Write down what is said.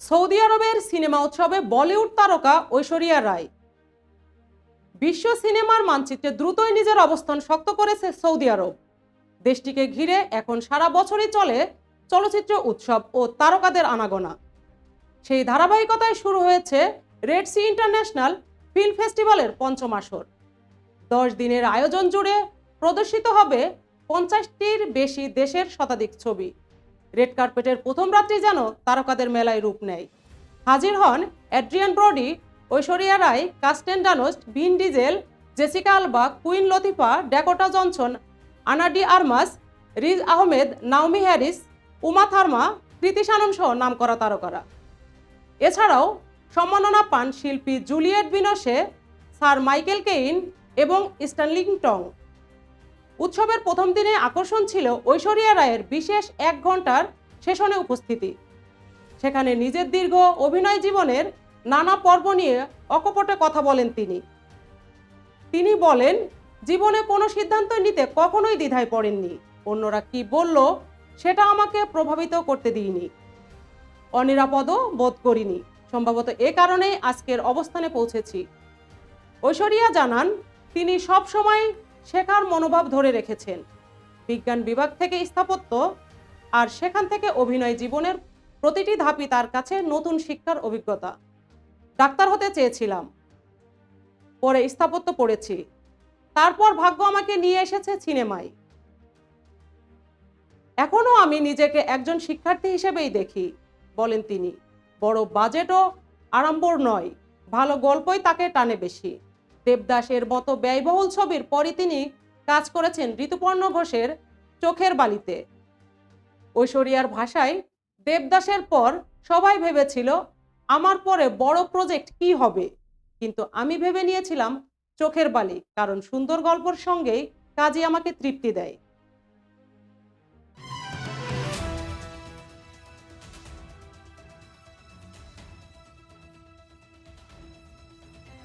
Saudi আরবের cinema উৎসবে বলিউড তারকা ঐশ্বরিয়া রায়। বিশ্ব সিনেমার মানচিত্রে দ্রুতই নিজের অবস্থান শক্ত করেছে সৌদি আরব। দেশটিকে ঘিরে এখন সারা বছরই চলে চলচ্চিত্র উৎসব ও তারকাদের আনাগোনা। সেই ধারাবাহিকতায় শুরু হয়েছে রেড সি ইন্টারন্যাশনাল ফিল্ম ফেস্টিভ্যালের পঞ্চম আসর। দশ দিনের আয়োজন জুড়ে প্রদর্শিত হবে পঞ্চাশটির বেশি দেশের শতাধিক ছবি। রেড কার্পেটের প্রথম রাত্রি যেন তারকাদের মেলায় রূপ নেয়। হাজির হন Adrien Brody, Aishwarya Rai, Kirsten Dunst, Vin Diesel, Jessica Alba, Queen Latifah, Dakota Johnson, Ana de Armas, Riz Ahmed, Naomie Harris, Uma Thurman Kriti Sanon সহ নামকরা তারকারা। এছাড়াও সম্মাননা পান শিল্পী Juliette Binoche, sir Michael Caine এবং স্ট্যানলিং টং। উৎসবের প্রথম দিনে আকর্ষণ ছিল ঐশ্বরিয়া রায়ের বিশেষ এক ঘণ্টার সেশনে উপস্থিতি। সেখানে নিজের দীর্ঘ অভিনয় জীবনের নানা পর্ব নিয়ে অকপটে কথা বলেন তিনি। তিনি বলেন, জীবনে কোনো সিদ্ধান্ত নিতে কখনোই দ্বিধায় পড়েননি। অন্যরা কি বলল, সেটা আমাকে প্রভাবিত করতে দিইনি। অনিরাপদও বোধ করিনি। সম্ভবত এ কারণেই আজকের অবস্থানে পৌঁছেছি। ঐশ্বরিয়া জানান, তিনি সব সময় শেখার মনোভাব ধরে রেখেছেন। বিজ্ঞান বিভাগ থেকে স্থাপত্য আর সেখান থেকে অভিনয় জীবনের প্রতিটি ধাপই তার কাছে নতুন শিক্ষার অভিজ্ঞতা। ডাক্তার হতে চেয়েছিলাম। পরে স্থাপত্য পড়েছি। তারপর ভাগ্য আমাকে নিয়ে এসেছে সিনেমায়। এখনও আমি নিজেকে একজন শিক্ষার্থী হিসেবেই দেখি, বলেন তিনি। বড় বাজেটও আড়ম্বর নয়, ভালো গল্পই তাকে টানে বেশি। দেবদাসের মতো ব্যয়বহুল ছবির পরই তিনি কাজ করেছেন ঋতুপর্ণ ঘোষের চোখের বালিতে। ঐশ্বরিয়ার ভাষায়, দেবদাসের পর সবাই ভেবেছিল, আমার পরে বড় প্রজেক্ট কি হবে? কিন্তু আমি ভেবে নিয়েছিলাম চোখের বালি, কারণ সুন্দর গল্পর সঙ্গেই কাজই আমাকে তৃপ্তি দেয়।